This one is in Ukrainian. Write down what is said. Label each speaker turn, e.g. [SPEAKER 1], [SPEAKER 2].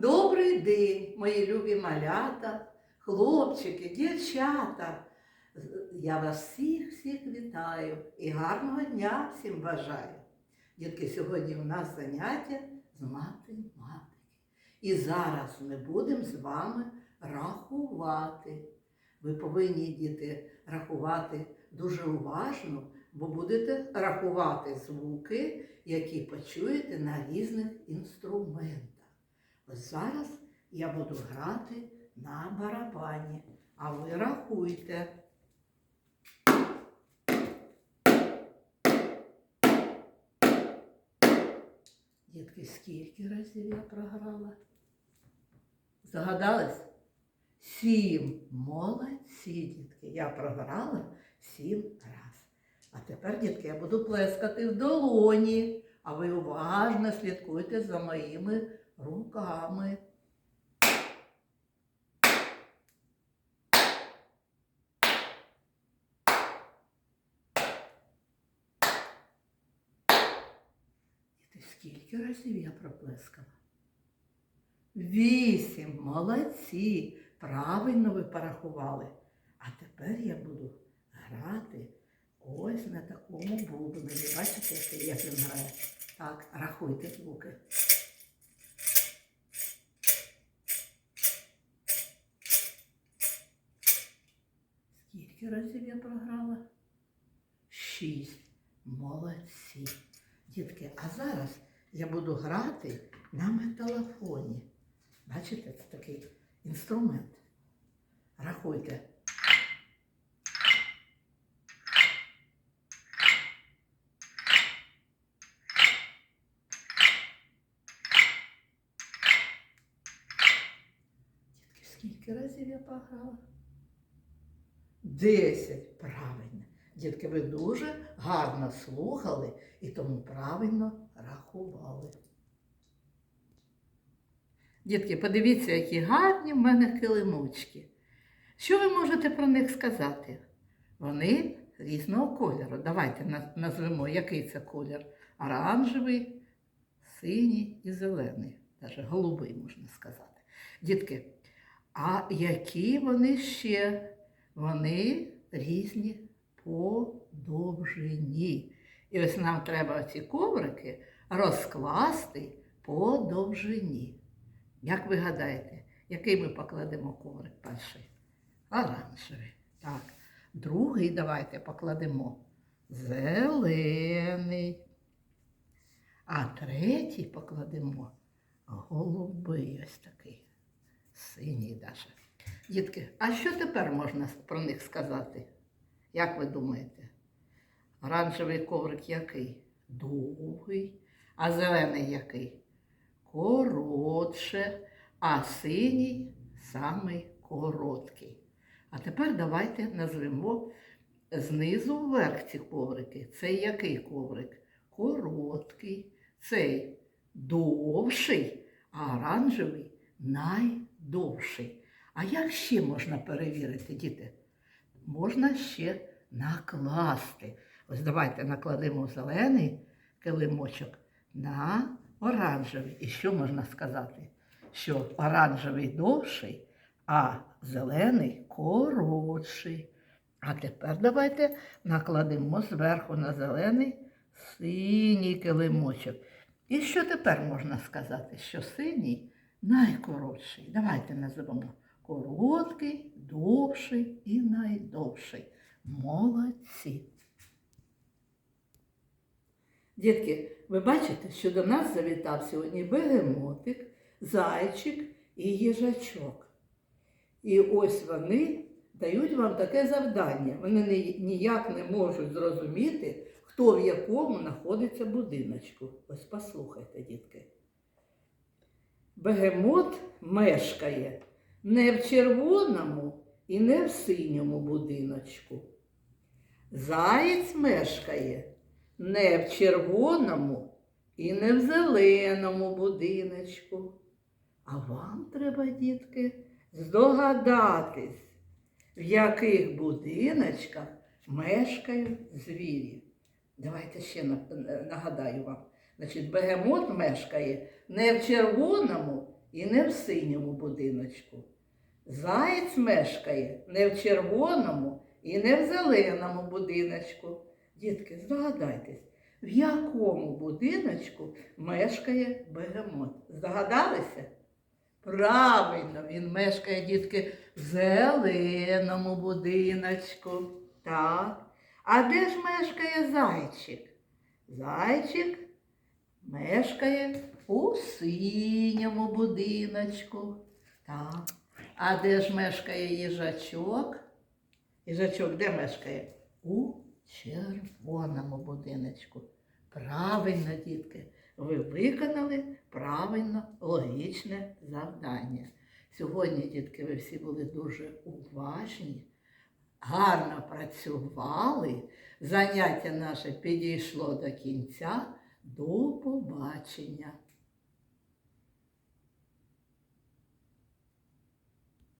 [SPEAKER 1] Добрий день, мої любі малята, хлопчики, дівчата. Я вас всіх всіх вітаю і гарного дня всім бажаю. Дітки, сьогодні у нас заняття з математики. І зараз ми будемо з вами рахувати. Ви повинні діти рахувати дуже уважно, бо будете рахувати звуки, які почуєте на різних інструментах. Ось зараз я буду грати на барабані, а ви рахуйте. Дітки, скільки разів я програла? Здогадались? Сім. Молодці, дітки. Я програла сім раз. А тепер, дітки, я буду плескати в долоні, а ви уважно слідкуйте за моїми руками. Скільки разів я проплескала? Вісім. Молодці. Правильно ви порахували. А тепер я буду грати ось на такому бубнові. Бачите, як він грає? Так, рахуйте звуки. Скільки разів я програла? Шість. Молодці. Дітки, а зараз я буду грати на металофоні. Бачите, це такий інструмент. Рахуйте. Дітки, скільки разів я пограла? Десять. Правильно. Дітки, ви дуже гарно слухали і тому правильно рахували. Дітки, подивіться, які гарні в мене килимочки. Що ви можете про них сказати? Вони різного кольору. Давайте назвемо, який це колір. Оранжевий, синій і зелений. Навіть голубий, можна сказати. Дітки, а які вони ще? Вони різні по довжині. І ось нам треба ці коврики розкласти по довжині. Як ви гадаєте, який ми покладемо коврик перший? Оранжевий. Так. Другий давайте покладемо зелений. А третій покладемо голубий ось такий. Синій даже. Дітки, а що тепер можна про них сказати? Як ви думаєте? Оранжевий коврик який? Довгий. А зелений який? Коротше. А синій самий короткий. А тепер давайте назвемо знизу вверх ці коврики. Цей який коврик? Короткий. Цей довший, а оранжевий найдовший. А як ще можна перевірити, діти? Можна ще накласти. Ось давайте накладемо зелений килимочок на оранжевий. І що можна сказати? Що оранжевий довший, а зелений коротший. А тепер давайте накладемо зверху на зелений синій килимочок. І що тепер можна сказати? Що синій найкоротший. Давайте назвемо короткий, довший і найдовший. Молодці. Дітки, ви бачите, що до нас завітав сьогодні бегемотик, зайчик і їжачок. І ось вони дають вам таке завдання. Вони ніяк не можуть зрозуміти, хто в якому знаходиться будиночку. Ось послухайте, дітки. Бегемот мешкає не в червоному і не в синьому будиночку. Заєць мешкає не в червоному і не в зеленому будиночку. А вам треба, дітки, здогадатись, в яких будиночках мешкають звірі. Давайте ще нагадаю вам. Значить, бегемот мешкає не в червоному і не в синьому будиночку. Заєць мешкає не в червоному і не в зеленому будиночку. Дітки, здогадайтесь, в якому будиночку мешкає бегемот? Здогадалися? Правильно, він мешкає, дітки, в зеленому будиночку. Так. А де ж мешкає зайчик? Зайчик мешкає у синьому будиночку. Так. А де ж мешкає їжачок? Їжачок де мешкає? У червоному будиночку. Правильно, дітки, ви виконали правильно логічне завдання. Сьогодні, дітки, ви всі були дуже уважні, гарно працювали. Заняття наше підійшло до кінця. До побачення!